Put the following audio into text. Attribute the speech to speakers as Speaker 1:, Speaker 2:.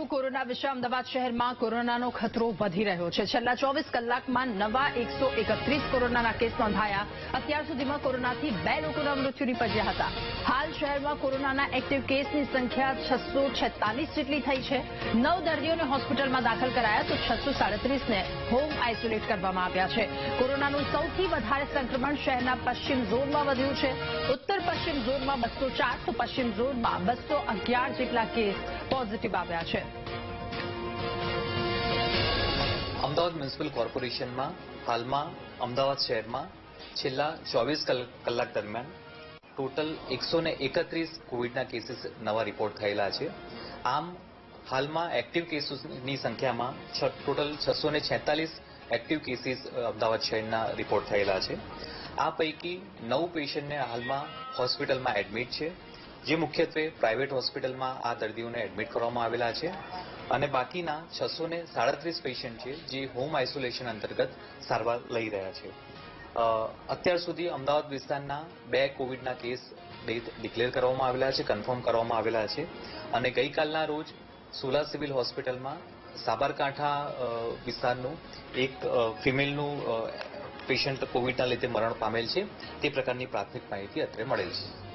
Speaker 1: કરીશું કોરોના વિશે અમદાવાદ શહેરમાં કોરોનાનો ખતરો વધી રહ્યો છે? છેલ્લા ચોવીસ કલાકમાં નવા એકસો એકત્રીસ કોરોનાના કેસ નોંધાયા. અત્યાર સુધીમાં કોરોનાથી બે લોકોના મૃત્યુ નીપજ્યા હતા. હાલ શહેરમાં કોરોનાના એક્ટિવ કેસની સંખ્યા છસો જેટલી થઈ છે. નવ દર્દીઓને હોસ્પિટલમાં દાખલ કરાયા તો છસો સાડત્રીસને હોમ આઇસોલેટ કરવામાં આવ્યા છે. કોરોનાનું સૌથી વધારે સંક્રમણ શહેરના પશ્ચિમ ઝોનમાં વધ્યું છે. ઉત્તર પશ્ચિમ ઝોનમાં બસો ચાર તો પશ્ચિમ ઝોનમાં બસો અગિયાર જેટલા કેસ પોઝિટિવ આવ્યા છે.
Speaker 2: અમદાવાદ મ્યુનિસિપલ કોર્પોરેશનમાં હાલમાં અમદાવાદ શહેરમાં છેલ્લા ચોવીસ કલાક દરમિયાન ટોટલ એકસો ને એકત્રીસ કોવિડના કેસીસ નવા રિપોર્ટ થયેલા છે. આમ, હાલમાં એક્ટિવ કેસીસની સંખ્યામાં ટોટલ છસો ને છેતાલીસ એક્ટિવ કેસીસ અમદાવાદ શહેરના રિપોર્ટ થયેલા છે. આ પૈકી નવ પેશન્ટને હાલમાં હોસ્પિટલમાં એડમિટ છે. જે મુખ્યત્વે પ્રાઇવેટ હોસ્પિટલમાં આ દર્દીઓને એડમિટ કરવામાં આવેલા છે અને બાકીના છસો ને સાડત્રીસ પેશન્ટ છે જે હોમ આઇસોલેશન અંતર્ગત સારવાર લઈ રહ્યા છે. અત્યાર સુધી અમદાવાદ વિસ્તારના બે કોવિડના કેસ ડેથ ડિક્લેર કરવામાં આવેલા છે કન્ફર્મ કરવામાં આવેલા છે અને ગઈકાલના રોજ સોલા સિવિલ હોસ્પિટલમાં સાબરકાંઠા વિસ્તારનું એક ફિમેલનું પેશન્ટ કોવિડના લીધે મરણ પામેલ છે. તે પ્રકારની પ્રાથમિક માહિતી અત્રે મળેલ છે.